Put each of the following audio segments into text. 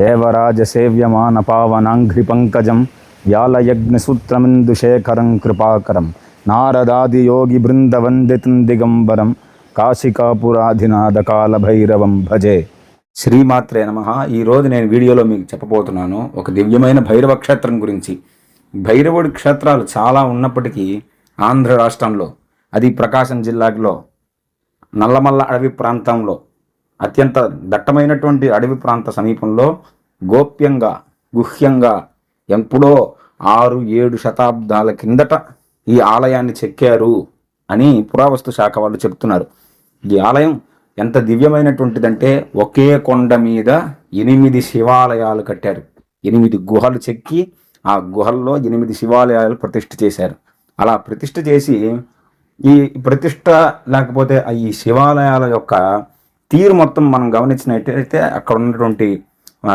దేవరాజసేవ్యమాన పావనాంఘ్రి పంకజం వ్యాలయజ్ఞసూత్రమిందుశేఖరం కృపాకరం నారదాదియోగి బృందవందితం దిగంబరం కాశికాపురాధినాథ కాలభైరవం భజే. శ్రీమాత్రే నమ. ఈరోజు నేను వీడియోలో మీకు చెప్పబోతున్నాను ఒక దివ్యమైన భైరవ క్షేత్రం గురించి. భైరవుడి క్షేత్రాలు చాలా ఉన్నప్పటికీ ఆంధ్ర రాష్ట్రంలో అది ప్రకాశం జిల్లాలో నల్లమల్ల అడవి ప్రాంతంలో అత్యంత దట్టమైనటువంటి అడవి ప్రాంత సమీపంలో గోప్యంగా గుహ్యంగా ఎప్పుడో ఆరు ఏడు శతాబ్దాల కిందట ఈ ఆలయాన్ని చెక్కారు అని పురావస్తు శాఖ వాళ్ళు చెప్తున్నారు ఈ ఆలయం ఎంత దివ్యమైనటువంటిదంటే ఒకే కొండ మీద ఎనిమిది శివాలయాలు కట్టారు. ఎనిమిది గుహలు చెక్కి ఆ గుహల్లో ఎనిమిది శివాలయాలు ప్రతిష్ఠ చేశారు. అలా ప్రతిష్ఠ చేసి ఈ ప్రతిష్ట లేకపోతే ఈ శివాలయాల యొక్క తీరు మొత్తం మనం గమనించినట్టయితే అక్కడ ఉన్నటువంటి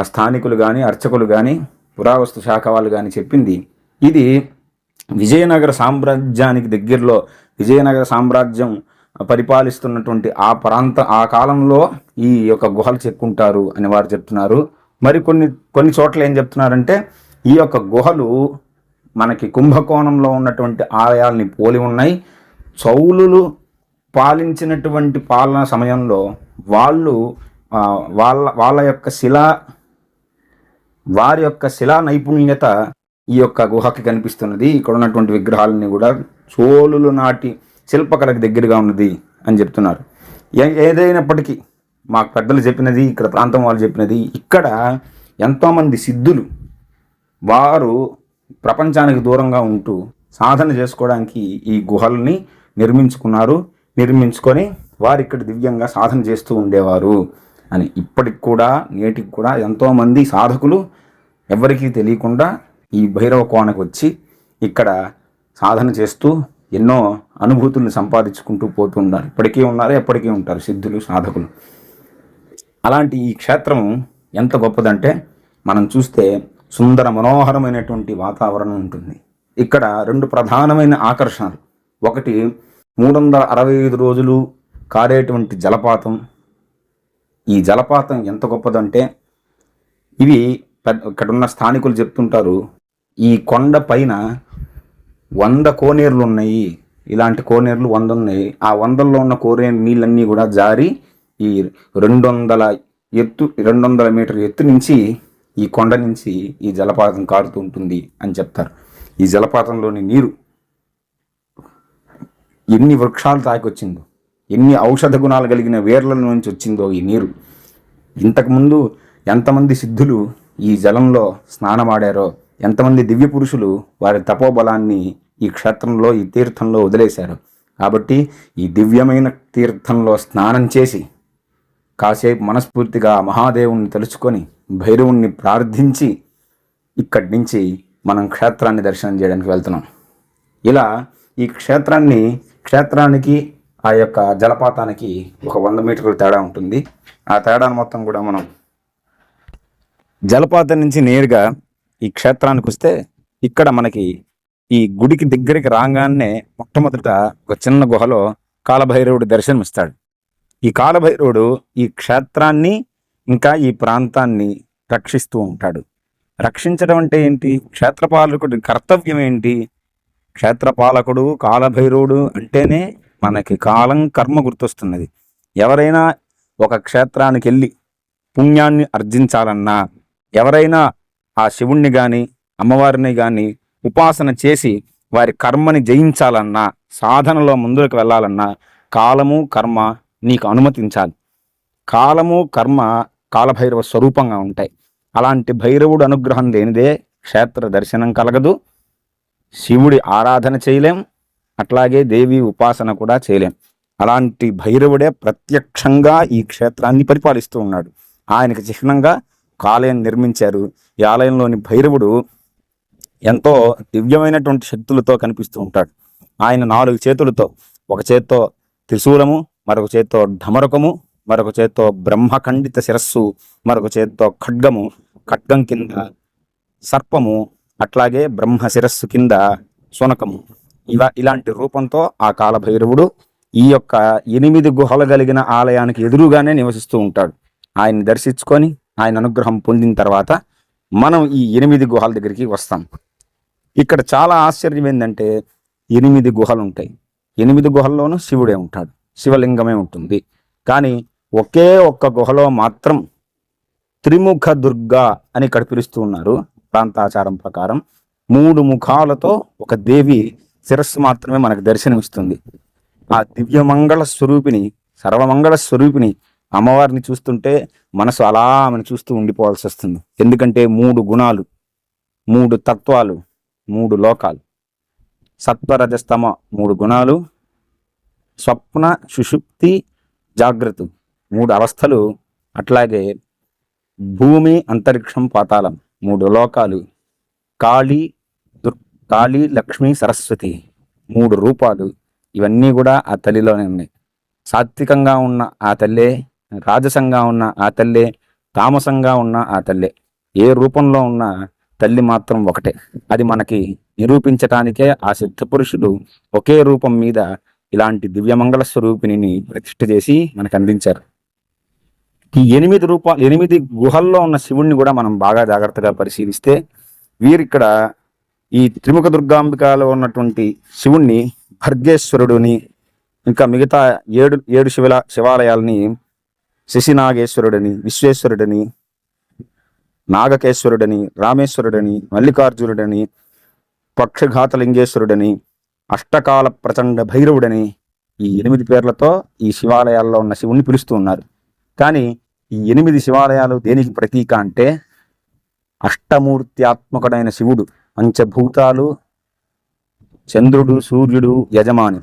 స్థానికులు కానీ అర్చకులు కానీ పురావస్తు శాఖ వాళ్ళు కానీ చెప్పింది. ఇది విజయనగర సామ్రాజ్యానికి దగ్గరలో విజయనగర సామ్రాజ్యం పరిపాలిస్తున్నటువంటి ఆ ప్రాంత ఆ కాలంలో ఈ యొక్క గుహలు చెక్కుంటారు అని వారు చెప్తున్నారు. మరి కొన్ని కొన్ని చోట్ల ఏం చెప్తున్నారంటే ఈ యొక్క గుహలు మనకి కుంభకోణంలో ఉన్నటువంటి ఆలయాల్ని పోలి ఉన్నాయి. చౌలులు పాలించినటువంటి పాలన సమయంలో వాళ్ళు వాళ్ళ వాళ్ళ యొక్క శిలా వారి యొక్క శిలా నైపుణ్యత ఈ యొక్క గుహకి కనిపిస్తున్నది. ఇక్కడ ఉన్నటువంటి విగ్రహాలని కూడా చోళులు నాటి శిల్పకళకు దగ్గరగా ఉన్నది అని చెప్తున్నారు. ఏదైనప్పటికీ మాకు పెద్దలు చెప్పినది ఇక్కడ ప్రాంతం వాళ్ళు చెప్పినది ఇక్కడ ఎంతోమంది సిద్ధులు వారు ప్రపంచానికి దూరంగా ఉంటూ సాధన చేసుకోవడానికి ఈ గుహల్ని నిర్మించుకున్నారు నిర్మించుకొని వారు ఇక్కడ దివ్యంగా సాధన చేస్తూ ఉండేవారు అని. ఇప్పటికి కూడా నేటికి కూడా ఎంతోమంది సాధకులు ఎవరికీ తెలియకుండా ఈ భైరవ కోనకు వచ్చి ఇక్కడ సాధన చేస్తూ ఎన్నో అనుభూతుల్ని సంపాదించుకుంటూ పోతున్నారు ఇప్పటికీ ఉన్నారు ఎప్పటికీ ఉంటారు సిద్ధులు సాధకులు. అలాంటి ఈ క్షేత్రం ఎంత గొప్పదంటే మనం చూస్తే సుందర మనోహరమైనటువంటి వాతావరణం ఉంటుంది. ఇక్కడ రెండు ప్రధానమైన ఆకర్షణలు. ఒకటి మూడు వందల అరవై ఐదు రోజులు కారేటువంటి జలపాతం. ఈ జలపాతం ఎంత గొప్పదంటే ఇవి పెద్ద ఇక్కడ ఉన్న స్థానికులు చెప్తుంటారు ఈ కొండ పైన వంద కోనేరులు ఉన్నాయి ఇలాంటి కోనేరులు వంద ఉన్నాయి ఆ వందల్లో ఉన్న కోనేరు నీళ్ళన్నీ కూడా జారి ఈ రెండు వందల ఎత్తు రెండు వందల మీటర్ ఎత్తు నుంచి ఈ కొండ నుంచి ఈ జలపాతం కారుతూ ఉంటుంది అని చెప్తారు. ఈ జలపాతంలోని నీరు ఎన్ని వృక్షాలు తాకొచ్చిందో ఎన్ని ఔషధ గుణాలు కలిగిన వేర్ల నుంచి వచ్చిందో ఈ నీరు. ఇంతకుముందు ఎంతమంది సిద్ధులు ఈ జలంలో స్నానమాడారో ఎంతమంది దివ్య పురుషులు వారి తపోబలాన్ని ఈ క్షేత్రంలో ఈ తీర్థంలో వదిలేశారు. కాబట్టి ఈ దివ్యమైన తీర్థంలో స్నానం చేసి కాసేపు మనస్ఫూర్తిగా మహాదేవుణ్ణి తలుచుకొని భైరవుణ్ణి ప్రార్థించి ఇక్కడి నుంచి మనం క్షేత్రాన్ని దర్శనం చేయడానికి వెళ్తున్నాం. ఇలా ఈ క్షేత్రాన్ని క్షేత్రానికి ఆ యొక్క జలపాతానికి ఒక వంద మీటర్ల తేడా ఉంటుంది. ఆ తేడాను మొత్తం కూడా మనం జలపాతం నుంచి నేరుగా ఈ క్షేత్రానికి వస్తే ఇక్కడ మనకి ఈ గుడికి దగ్గరికి రాగానే మొట్టమొదట ఒక చిన్న గుహలో కాలభైరవుడు దర్శనం ఇస్తాడు ఈ కాలభైరవుడు ఈ క్షేత్రాన్ని ఇంకా ఈ ప్రాంతాన్ని రక్షిస్తూ ఉంటాడు. రక్షించడం అంటే ఏంటి? క్షేత్రపాలకుడి కర్తవ్యం ఏంటి? క్షేత్రపాలకుడు కాలభైరవుడు అంటేనే మనకి కాలం కర్మ గుర్తొస్తున్నది. ఎవరైనా ఒక క్షేత్రానికి వెళ్ళి పుణ్యాన్ని అర్జించాలన్నా ఎవరైనా ఆ శివుణ్ణి కానీ అమ్మవారిని కానీ ఉపాసన చేసి వారి కర్మని జయించాలన్నా సాధనలో ముందుకు వెళ్ళాలన్నా కాలము కర్మ నీకు అనుమతించాలి. కాలము కర్మ కాలభైరవ స్వరూపంగా ఉంటాయి. అలాంటి భైరవుడు అనుగ్రహం లేనిదే క్షేత్ర దర్శనం కలగదు. శివుడి ఆరాధన చేయలేం. అట్లాగే దేవి ఉపాసన కూడా చేయలేం. అలాంటి భైరవుడే ప్రత్యక్షంగా ఈ క్షేత్రాన్ని పరిపాలిస్తూ ఉన్నాడు. ఆయనకి చిహ్నంగా ఒక ఆలయం నిర్మించారు. ఈ ఆలయంలోని భైరవుడు ఎంతో దివ్యమైనటువంటి శక్తులతో కనిపిస్తూ ఉంటాడు. ఆయన నాలుగు చేతులతో ఒక చేత్తో త్రిశూలము మరొక చేత్తో ఢమరకము మరొక చేత్తో బ్రహ్మఖండిత శిరస్సు మరొక చేత్తో ఖడ్గము ఖడ్గం కింద సర్పము అట్లాగే బ్రహ్మ శిరస్సు కింద శునకము. ఇలా ఇలాంటి రూపంతో ఆ కాలభైరవుడు ఈ యొక్క ఎనిమిది గుహలు కలిగిన ఆలయానికి ఎదురుగానే నివసిస్తూ ఉంటాడు. ఆయన్ని దర్శించుకొని ఆయన అనుగ్రహం పొందిన తర్వాత మనం ఈ ఎనిమిది గుహల దగ్గరికి వస్తాం. ఇక్కడ చాలా ఆశ్చర్యం ఏంటంటే ఎనిమిది గుహలు ఉంటాయి. ఎనిమిది గుహల్లోనూ శివుడే ఉంటాడు. శివలింగమే ఉంటుంది. కానీ ఒకే ఒక్క గుహలో మాత్రం త్రిముఖ దుర్గా అని ఇక్కడ పిలుస్తూ ఉన్నారు. ప్రాంతాచారం ప్రకారం మూడు ముఖాలతో ఒక దేవి శిరస్సు మాత్రమే మనకు దర్శనమిస్తుంది. ఆ దివ్యమంగళ స్వరూపిణి సర్వమంగళ స్వరూపిణి అమ్మవారిని చూస్తుంటే మనసు అలా ఆమెను చూస్తూ ఉండిపోవాల్సి వస్తుంది ఎందుకంటే మూడు గుణాలు మూడు తత్వాలు మూడు లోకాలు. సత్వరజస్తమ మూడు గుణాలు స్వప్న సుషుప్తి జాగ్రత్త మూడు అవస్థలు అట్లాగే భూమి అంతరిక్షం పాతాళం మూడు లోకాలు కాళీ కాళీ లక్ష్మి సరస్వతి మూడు రూపాలు. ఇవన్నీ కూడా ఆ తల్లిలోనే ఉన్నాయి. సాత్వికంగా ఉన్న ఆ తల్లే రాజసంగా ఉన్న ఆ తల్లే తామసంగా ఉన్న ఆ తల్లే. ఏ రూపంలో ఉన్న తల్లి మాత్రం ఒకటే. అది మనకి నిరూపించటానికే ఆ సిద్ధపురుషుడు ఒకే రూపం మీద ఇలాంటి దివ్యమంగళ స్వరూపిణిని ప్రతిష్ఠ చేసి మనకు అందించారు. ఈ ఎనిమిది రూపాలు ఎనిమిది గుహల్లో ఉన్న శివుణ్ణి కూడా మనం బాగా జాగ్రత్తగా పరిశీలిస్తే వీరిక్కడ ఈ త్రిముఖ దుర్గాంబికలో ఉన్నటువంటి శివుణ్ణి భర్గేశ్వరుడుని ఇంకా మిగతా ఏడు ఏడు శివల శివాలయాల్ని శశినాగేశ్వరుడని విశ్వేశ్వరుడని నాగకేశ్వరుడని రామేశ్వరుడని మల్లికార్జునుడని పక్షఘాతలింగేశ్వరుడని అష్టకాల ప్రచండ భైరవుడని ఈ ఎనిమిది పేర్లతో ఈ శివాలయాల్లో ఉన్న శివుణ్ణి పిలుస్తూ ఉన్నారు. కానీ ఈ ఎనిమిది శివాలయాలు దేనికి ప్రతీక అంటే అష్టమూర్త్యాత్మకుడైన శివుడు. పంచభూతాలు చంద్రుడు సూర్యుడు యజమాని.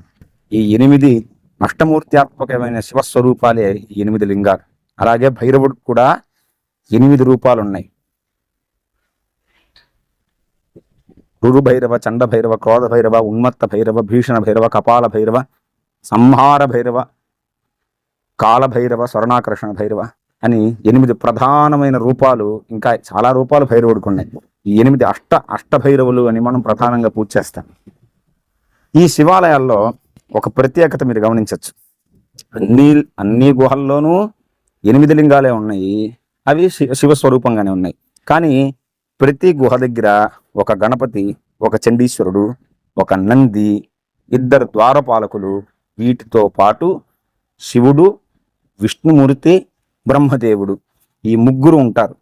ఈ ఎనిమిది అష్టమూర్త్యాత్మకమైన శివస్వరూపాలే ఈ ఎనిమిది లింగాలు. అలాగే భైరవుడు కూడా ఎనిమిది రూపాలు ఉన్నాయి రురు భైరవ చండ భైరవ క్రోధ భైరవ ఉన్మత్త భైరవ భీషణ భైరవ కపాల భైరవ సంహార భైరవ కాల భైరవ స్వర్ణాకర్షణ భైరవ అని ఎనిమిది ప్రధానమైన రూపాలు ఇంకా చాలా రూపాలు భైరవుడికి ఉన్నాయి ఈ ఎనిమిది అష్ట అష్ట భైరవులు అని మనం ప్రధానంగా పూజ చేస్తాం. ఈ శివాలయాల్లో ఒక ప్రత్యేకత మీరు గమనించవచ్చు అన్ని అన్ని గుహల్లోనూ ఎనిమిది లింగాలే ఉన్నాయి. అవి శివస్వరూపంగానే ఉన్నాయి. కానీ ప్రతి గుహ దగ్గర ఒక గణపతి ఒక చండీశ్వరుడు ఒక నంది ఇద్దరు ద్వారపాలకులు వీటితో పాటు శివుడు విష్ణుమూర్తి బ్రహ్మదేవుడు. ఈ ముగ్గురు ఉంటారు.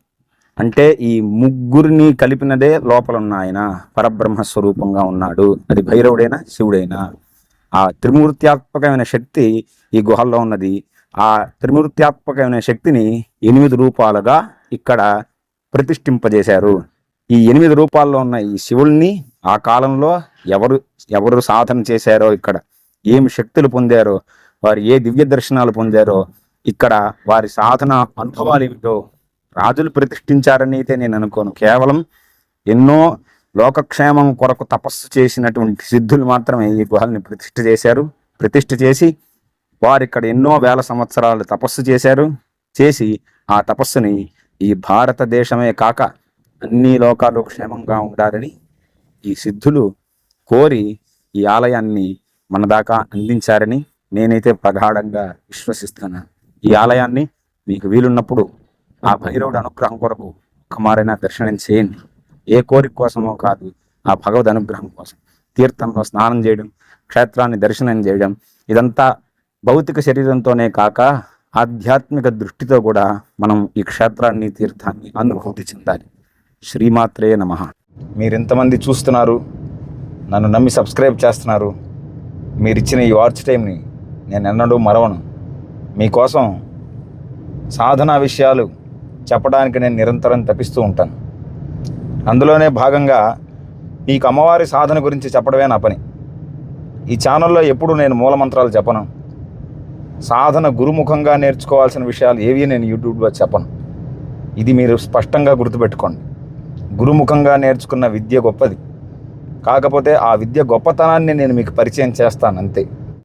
అంటే ఈ ముగ్గురిని కలిపినదే లోపల ఉన్న ఆయన పరబ్రహ్మ స్వరూపంగా ఉన్నాడు. అది భైరవుడైనా శివుడైనా. ఆ త్రిమూర్త్యాత్మకమైన శక్తి ఈ గుహల్లో ఉన్నది. ఆ త్రిమూర్త్యాత్మకమైన శక్తిని ఎనిమిది రూపాలుగా ఇక్కడ ప్రతిష్ఠింపజేశారు. ఈ ఎనిమిది రూపాల్లో ఉన్న ఈ శివుల్ని ఆ కాలంలో ఎవరు ఎవరు సాధన చేశారో ఇక్కడ ఏమి శక్తులు పొందారో వారు ఏ దివ్య దర్శనాలు పొందారో ఇక్కడ వారి సాధన అనుభవాలు ఏమిటో రాజులు ప్రతిష్ఠించారని అయితే నేను అనుకోను. కేవలం ఎన్నో లోకక్షేమం కొరకు తపస్సు చేసినటువంటి సిద్ధులు మాత్రమే ఈ గుహల్ని ప్రతిష్ఠ చేశారు. ప్రతిష్ఠ చేసి వారు ఇక్కడ ఎన్నో వేల సంవత్సరాలు తపస్సు చేశారు. చేసి ఆ తపస్సుని ఈ భారతదేశమే కాక అన్ని లోకాలు క్షేమంగా ఉండాలని ఈ సిద్ధులు కోరి ఈ ఆలయాన్ని మన దాకా అందించారని నేనైతే ప్రగాఢంగా విశ్వసిస్తున్నాను. ఈ ఆలయాన్ని మీకు వీలున్నప్పుడు ఆ భైరవుడు అనుగ్రహం కొరకు ఒక్కమారైనా దర్శనం చేయండి. ఏ కోరిక కోసమో కాదు ఆ భగవద్ అనుగ్రహం కోసం. తీర్థంలో స్నానం చేయడం క్షేత్రాన్ని దర్శనం చేయడం ఇదంతా భౌతిక శరీరంతోనే కాక ఆధ్యాత్మిక దృష్టితో కూడా మనం ఈ క్షేత్రాన్ని తీర్థాన్ని అనుభూతి చెందాలి. శ్రీమాత్రే నమ. మీరు ఎంతమంది చూస్తున్నారు నన్ను నమ్మి సబ్స్క్రైబ్ చేస్తున్నారు. మీరు ఇచ్చిన ఈ వాచ్ టైంని నేను ఎన్నడూ మరవను. మీకోసం సాధనా విషయాలు చెప్పడానికి నేను నిరంతరం తప్పిస్తూ ఉంటాను. అందులోనే భాగంగా మీకు అమ్మవారి సాధన గురించి చెప్పడమే నా పని. ఈ ఛానల్లో ఎప్పుడు నేను మూలమంత్రాలు చెప్పను. సాధన గురుముఖంగా నేర్చుకోవాల్సిన విషయాలు ఏవి నేను యూట్యూబ్లో చెప్పను. ఇది మీరు స్పష్టంగా గుర్తుపెట్టుకోండి. గురుముఖంగా నేర్చుకున్న విద్య గొప్పది. కాకపోతే ఆ విద్య గొప్పతనాన్ని నేను మీకు పరిచయం చేస్తాను అంతే.